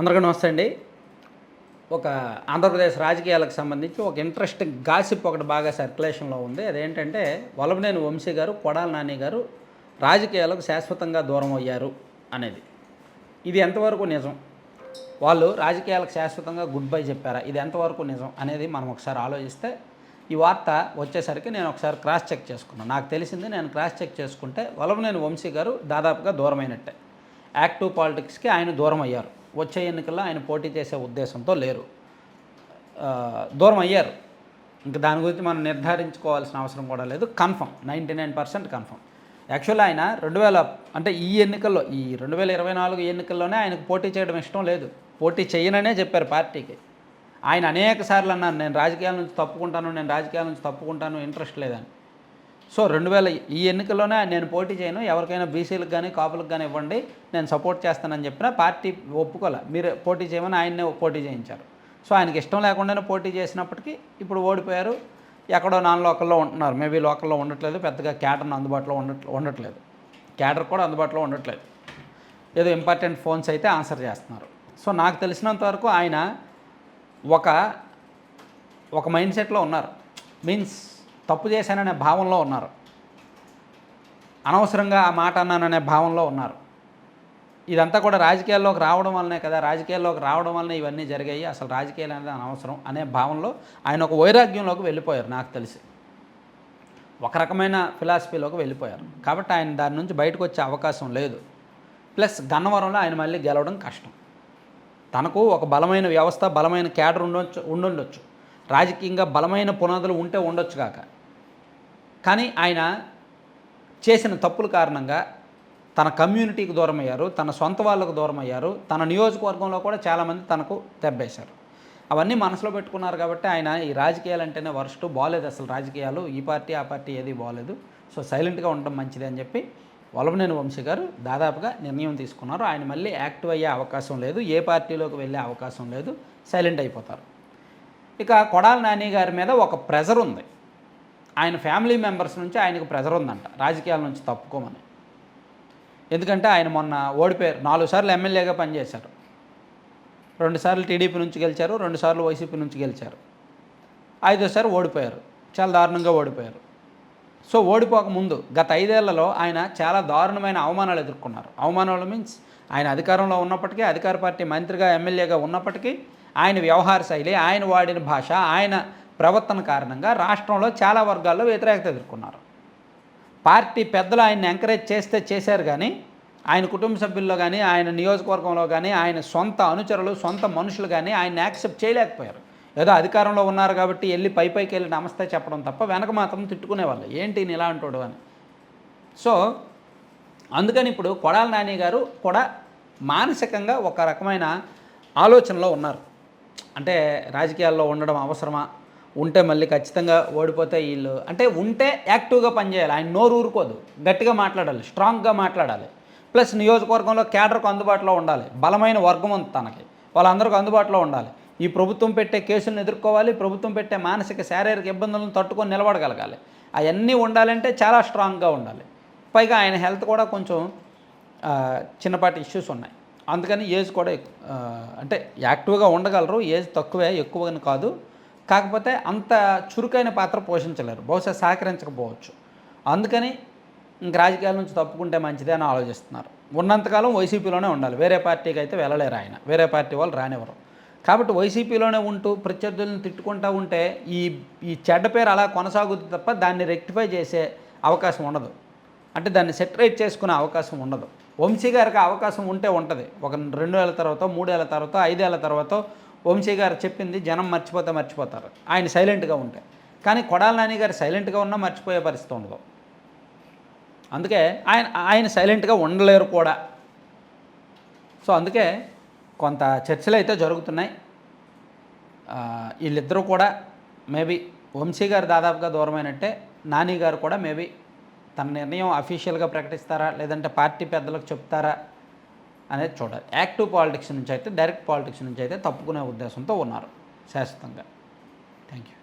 అందరికీ నమస్తే అండి. ఒక ఆంధ్రప్రదేశ్ రాజకీయాలకు సంబంధించి ఒక ఇంట్రెస్టింగ్ గాసిప్ ఒకటి బాగా సర్క్యులేషన్లో ఉంది. అదేంటంటే వలభనేని వంశీ గారు కొడాల నాని గారు రాజకీయాలకు శాశ్వతంగా దూరం అయ్యారు అనేది. ఇది ఎంతవరకు నిజం? వాళ్ళు రాజకీయాలకు శాశ్వతంగా గుడ్ బై చెప్పారా? ఇది ఎంతవరకు నిజం అనేది మనం ఒకసారి ఆలోచిస్తే ఈ వార్త వచ్చేసరికి నేను ఒకసారి క్రాస్ చెక్ చేసుకున్నాను. నాకు తెలిసింది నేను క్రాస్ చెక్ చేసుకుంటే వలభనేని వంశీ గారు దాదాపుగా దూరమైనట్టే. యాక్టివ్ పాలిటిక్స్కి ఆయన దూరం అయ్యారు. వచ్చే ఎన్నికల్లో ఆయన పోటీ చేసే ఉద్దేశంతో లేరు. దూరం అయ్యారు. ఇంకా దాని గురించి మనం నిర్ధారించుకోవాల్సిన అవసరం కూడా లేదు. Confirm. Ninety nine percent confirm. Actually ఆయన రెండు వేల అంటే ఈ ఎన్నికల్లో ఈ రెండు వేల ఇరవై నాలుగు ఎన్నికల్లోనే ఆయనకు పోటీ చేయడం ఇష్టం లేదు. పోటీ చేయననే చెప్పారు పార్టీకి. ఆయన అనేక సార్లు అన్నారు నేను రాజకీయాల నుంచి తప్పుకుంటాను నేను రాజకీయాల నుంచి తప్పుకుంటాను ఇంట్రెస్ట్ లేదని. సో రెండు వేల ఈ ఎన్నికల్లోనే నేను పోటీ చేయను. ఎవరికైనా బీసీలకు కానీ కాపులకు కానీ ఇవ్వండి. నేను సపోర్ట్ చేస్తానని చెప్పినా పార్టీ ఒప్పుకోలే. మీరు పోటీ చేయమని ఆయన్నే పోటీ చేయించారు. సో ఆయనకి ఇష్టం లేకుండానే పోటీ చేసినప్పటికీ ఇప్పుడు ఓడిపోయారు. ఎక్కడో నాన్ లోకల్లో ఉంటున్నారు. మేబీ లోకల్లో ఉండట్లేదు. పెద్దగా క్యాటర్ను అందుబాటులో ఉండట్ ఉండట్లేదు. క్యాటర్ కూడా అందుబాటులో ఉండట్లేదు. ఏదో ఇంపార్టెంట్ ఫోన్స్ అయితే ఆన్సర్ చేస్తున్నారు. సో నాకు తెలిసినంత వరకు ఆయన ఒక ఒక మైండ్ సెట్లో ఉన్నారు. మీన్స్ తప్పు చేశాననే భావంలో ఉన్నారు. అనవసరంగా ఆ మాట అన్నాననే భావంలో ఉన్నారు. ఇదంతా కూడా రాజకీయాల్లోకి రావడం వల్లనే కదా రాజకీయాల్లోకి రావడం వల్లనే ఇవన్నీ జరిగాయి. అసలు రాజకీయాలు అనేది అనవసరం అనే భావంలో ఆయన ఒక వైరాగ్యంలోకి వెళ్ళిపోయారు నాకు తెలిసి. ఒక రకమైన ఫిలాసఫీలోకి వెళ్ళిపోయారు. కాబట్టి ఆయన దాని నుంచి బయటకు వచ్చే అవకాశం లేదు. ప్లస్ గన్నవరంలో ఆయన మళ్ళీ గెలవడం కష్టం. తనకు ఒక బలమైన వ్యవస్థ బలమైన క్యాడర్ ఉండొచ్చు ఉండుండొచ్చు. రాజకీయంగా బలమైన పునాదులు ఉంటే ఉండొచ్చు కాక. కానీ ఆయన చేసిన తప్పుల కారణంగా తన కమ్యూనిటీకి దూరం అయ్యారు తన సొంత వాళ్ళకు దూరం అయ్యారు తన నియోజకవర్గంలో కూడా చాలామంది తనకు దెబ్బేశారు. అవన్నీ మనసులో పెట్టుకున్నారు కాబట్టి ఆయన ఈ రాజకీయాలు అంటేనే వరస్ట్ బాగాలేదు అసలు రాజకీయాలు. ఈ పార్టీ ఆ పార్టీ ఏది బాగాలేదు సో సైలెంట్గా ఉండడం మంచిది అని చెప్పి వలభనేని వంశీ గారు దాదాపుగా నిర్ణయం తీసుకున్నారు. ఆయన మళ్ళీ యాక్టివ్ అయ్యే అవకాశం లేదు ఏ పార్టీలోకి వెళ్ళే అవకాశం లేదు సైలెంట్ అయిపోతారు. ఇక కొడాల నాని గారి మీద ఒక ప్రెజర్ ఉంది. ఆయన ఫ్యామిలీ మెంబర్స్ నుంచి ఆయనకు ప్రెజర్ ఉందంట. రాజకీయాల నుంచి తప్పుకోమని. ఎందుకంటే ఆయన మొన్న ఓడిపోయారు. నాలుగు సార్లు ఎమ్మెల్యేగా పనిచేశారు. రెండుసార్లు టీడీపీ నుంచి గెలిచారు. రెండుసార్లు వైసీపీ నుంచి గెలిచారు. ఐదోసారి ఓడిపోయారు. చాలా దారుణంగా ఓడిపోయారు. సో ఓడిపోక ముందు గత ఐదేళ్ళలో ఆయన చాలా దారుణమైన అవమానాలు ఎదుర్కొన్నారు. అవమానాలు మీన్స్ ఆయన అధికారంలో ఉన్నప్పటికీ అధికార పార్టీ మంత్రిగా ఎమ్మెల్యేగా ఉన్నప్పటికీ ఆయన వ్యవహార శైలి ఆయన వాడిన భాష ఆయన ప్రవర్తన కారణంగా రాష్ట్రంలో చాలా వర్గాల్లో వ్యతిరేకత ఎదుర్కొన్నారు. పార్టీ పెద్దలు ఆయన్ని ఎంకరేజ్ చేస్తే చేశారు కానీ ఆయన కుటుంబ సభ్యుల్లో కానీ ఆయన నియోజకవర్గంలో కానీ ఆయన సొంత అనుచరులు సొంత మనుషులు కానీ ఆయన యాక్సెప్ట్ చేయలేకపోయారు. ఏదో అధికారంలో ఉన్నారు కాబట్టి వెళ్ళి పై పైకి వెళ్ళి నమస్తే చెప్పడం తప్ప వెనక మాత్రం తిట్టుకునేవాళ్ళు. ఏంటి ఇలా అంటాడు అని. సో అందుకని ఇప్పుడు కొడాల నాని గారు కూడా మానసికంగా ఒక రకమైన ఆలోచనలో ఉన్నారు. అంటే రాజకీయాల్లో ఉండడం అవసరమా? ఉంటే మళ్ళీ ఖచ్చితంగా ఓడిపోతే వీళ్ళు. అంటే ఉంటే యాక్టివ్గా పనిచేయాలి. ఆయన నోరు ఊరుకోదు. గట్టిగా మాట్లాడాలి. స్ట్రాంగ్గా మాట్లాడాలి. ప్లస్ నియోజకవర్గంలో కేడర్కు అందుబాటులో ఉండాలి. బలమైన వర్గం ఉంది తనకి. వాళ్ళందరికీ అందుబాటులో ఉండాలి. ఈ ప్రభుత్వం పెట్టే కేసులను ఎదుర్కోవాలి. ప్రభుత్వం పెట్టే మానసిక శారీరక ఇబ్బందులను తట్టుకొని నిలబడగలగాలి. అవన్నీ ఉండాలంటే చాలా స్ట్రాంగ్గా ఉండాలి. పైగా ఆయన హెల్త్ కూడా కొంచెం చిన్నపాటి ఇష్యూస్ ఉన్నాయి. అందుకని ఏజ్ కూడా అంటే యాక్టివ్గా ఉండగలరు. ఏజ్ తక్కువే ఎక్కువని కాదు. కాకపోతే అంత చురుకైన పాత్ర పోషించలేరు. బహుశా సహకరించకపోవచ్చు. అందుకని ఇంక రాజకీయాల నుంచి తప్పుకుంటే మంచిదే అని ఆలోచిస్తున్నారు. ఉన్నంతకాలం వైసీపీలోనే ఉండాలి. వేరే పార్టీకి అయితే వెళ్ళలేరు ఆయన. వేరే పార్టీ వాళ్ళు రానివ్వరు. కాబట్టి వైసీపీలోనే ఉంటూ ప్రత్యర్థులను తిట్టుకుంటూ ఉంటే ఈ ఈ చెడ్డ పేరు అలా కొనసాగుతుంది తప్ప దాన్ని రెక్టిఫై చేసే అవకాశం ఉండదు. అంటే దాన్ని సెటరేట్ చేసుకునే అవకాశం ఉండదు. వంశీ గారికి అవకాశం ఉంటే ఉంటుంది. ఒక రెండు వేల తర్వాత మూడేళ్ళ తర్వాత ఐదేళ్ళ తర్వాత వంశీ గారు చెప్పింది జనం మర్చిపోతే మర్చిపోతారు. ఆయన సైలెంట్గా ఉంటే. కానీ కొడాల నాని గారు సైలెంట్గా ఉన్నా మర్చిపోయే పరిస్థితి ఉండదు. అందుకే ఆయన ఆయన సైలెంట్గా ఉండలేరు కూడా. సో అందుకే కొంత చర్చలు అయితే జరుగుతున్నాయి. వీళ్ళిద్దరూ కూడా మేబీ వంశీ గారు దాదాపుగా దూరమైనట్టే నాని గారు కూడా మేబీ తన నిర్ణయం అఫీషియల్గా ప్రకటిస్తారా లేదంటే పార్టీ పెద్దలకు చెప్తారా అనేది చూడాలి. యాక్టివ్ పాలిటిక్స్ నుంచి అయితే డైరెక్ట్ పాలిటిక్స్ నుంచి అయితే తప్పుకునే ఉద్దేశంతో ఉన్నారు శాశ్వతంగా. Thank you